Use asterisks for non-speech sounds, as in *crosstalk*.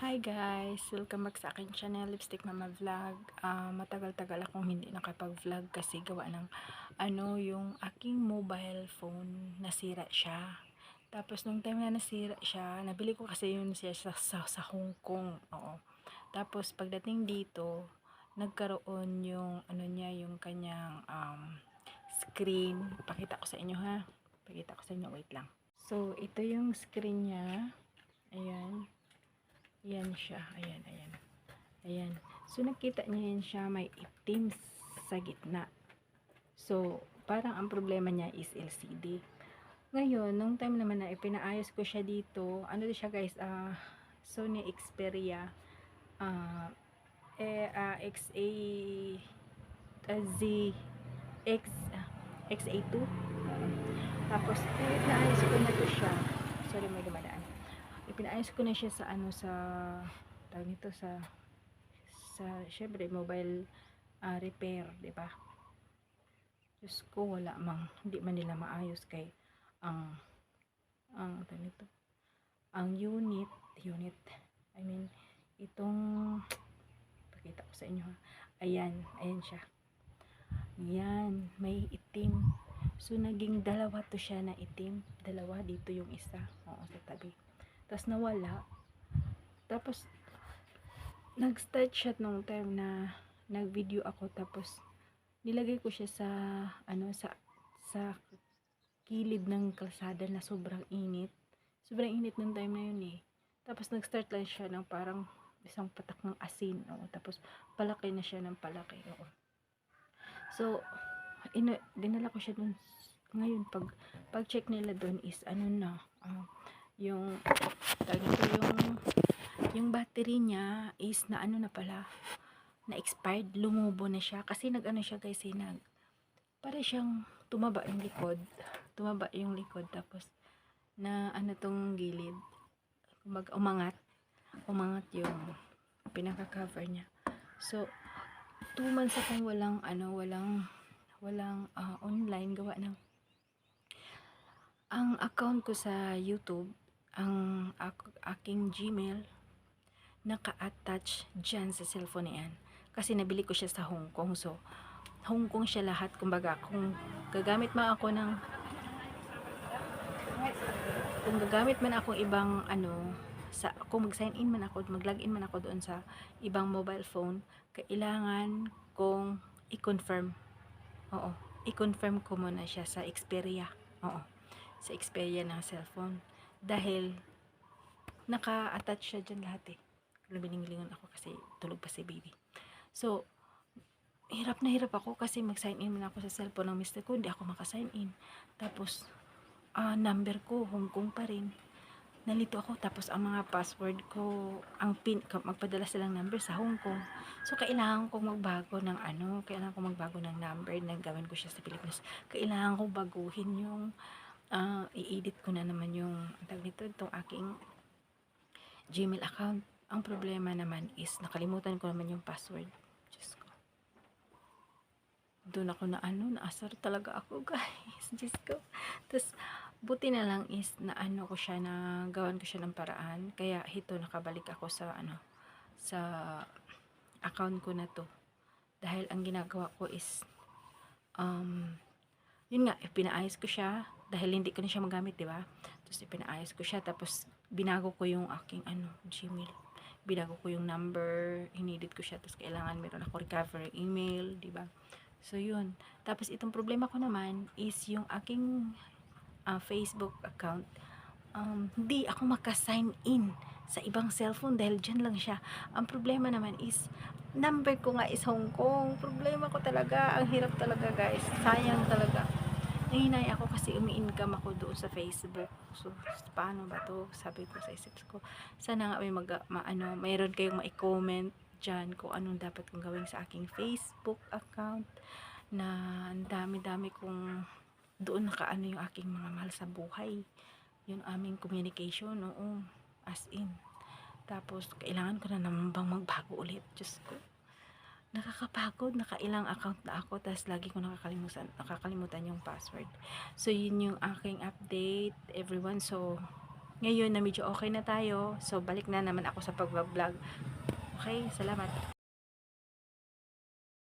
Hi guys! Welcome back sa akin channel, Lipstick Mama Vlog. Ah, matagal-tagal akong hindi nakapag-vlog kasi gawa ng ano, yung aking mobile phone, nasira siya. Tapos nung time na nasira siya, nabili ko kasi yun siya sa, sa, sa Hong Kong. Oo. Tapos pagdating dito, nagkaroon yung ano niya, yung kanyang um, screen. Pakita ko sa inyo ha. Pakita ko sa inyo, wait lang. So, ito yung screen niya. Ayan. Siya. Ayan, ayan. Ayan. So, nakita niya yan siya, may itim sa gitna. So, parang ang problema niya is LCD. Ngayon, nung time naman na ipinaayos ko siya dito, ano siya guys, ah Sony Xperia ah eh, ah, XA ah, Z X ah, XA2 tapos eh, ko na to siya ipinaayos ko na siya sa ano sa tawag nito sa sa syempre mobile ah, repair di ba? Diyos ko wala mang hindi man nila maayos kay ang ang tawag nito ang unit unit I mean itong pakita ko sa inyo ha. Ayan ayan siya. Yan may itim. So naging dalawa to siya na itim. Dalawa dito yung isa. Oo sa tabi tapos nawala tapos nag-start siya nung time na nag-video ako tapos nilagay ko siya sa ano sa sa kilid ng kalsada na sobrang init sobrang init nung time na yun eh tapos nag-start lang siya ng parang isang patak ng asin oo. tapos palaki na siya ng palaki oo. so ino, dinala ko siya dun ngayon pag pag check nila dun is ano na ah, yung nito, yung yung battery niya is na ano na pala na expired lumubo na siya. Kasi nag ano siya guys eh, nag para siyang tumaba yung likod tumaba yung likod tapos na ano tong gilid kumbaga umangat umangat yung pinaka cover niya. So two months akong walang ano walang walang ah, online gawa ng ang account ko sa YouTube ang ak- aking Gmail naka-attach dyan sa cellphone na yan. Kasi nabili ko siya sa Hong Kong. So, Hong Kong siya lahat. Kumbaga, kung gagamit man ako ng kung gagamit man akong ibang ano sa kung mag-sign in man ako, mag-login man ako doon sa ibang mobile phone, kailangan kong i-confirm. Oo, i-confirm ko muna siya sa Xperia. Oo, sa Xperia ng cellphone. Dahil naka-attach siya dyan lahat eh. Lumilingon ako kasi tulog pa si baby. So, hirap na hirap ako kasi mag-sign in man ako sa cellphone ng mister ko, hindi ako maka-sign in. Tapos, ah, number ko, Hong Kong pa rin. Nalito ako, tapos ang mga password ko, ang pin, magpadala silang number sa Hong Kong. So, kailangan kong magbago ng ano, kailangan kong magbago ng number na gawin ko siya sa Pilipinas. Kailangan kong baguhin yung, ah, i-edit ko na naman yung, tawag nito, itong aking Gmail account. Ang problema naman is, nakalimutan ko naman yung password. Diyos ko. Doon ako na ano, naasar talaga ako *laughs* guys. Diyos ko. Tapos, buti na lang is na ano ko siya na gawan ko siya ng paraan. Kaya ito, nakabalik ako sa ano, sa account ko na to. Dahil ang ginagawa ko is, um, yun nga, pinaayos ko siya dahil hindi ko na siya magamit, di ba? Tapos ipinaayos ko siya tapos binago ko yung aking ano, Gmail. Binago ko yung number, inedit ko siya tapos kailangan meron ako recovery email, di ba? So yun. Tapos itong problema ko naman is yung aking ah, Facebook account um, hindi ako maka-sign in sa ibang cellphone dahil dyan lang siya. Ang problema naman is number ko nga is Hong Kong. Problema ko talaga. Ang hirap talaga guys. Sayang talaga. Nahinay ako kasi umi-income ako doon sa Facebook. So, paano ba to? Sabi ko sa isip ko. Sana nga may mag, ma, ano, mayroon kayong ma-comment dyan kung anong dapat kong gawin sa aking Facebook account na ang dami-dami kong doon nakaano yung aking mga mahal sa buhay. Yung aming communication, oo. As in. Tapos, kailangan ko na naman bang magbago ulit. Diyos ko nakakapagod, nakailang account na ako, tapos lagi ko nakakalimutan, nakakalimutan yung password. So, yun yung aking update, everyone. So, ngayon na medyo okay na tayo, so balik na naman ako sa pag-vlog. Okay, salamat.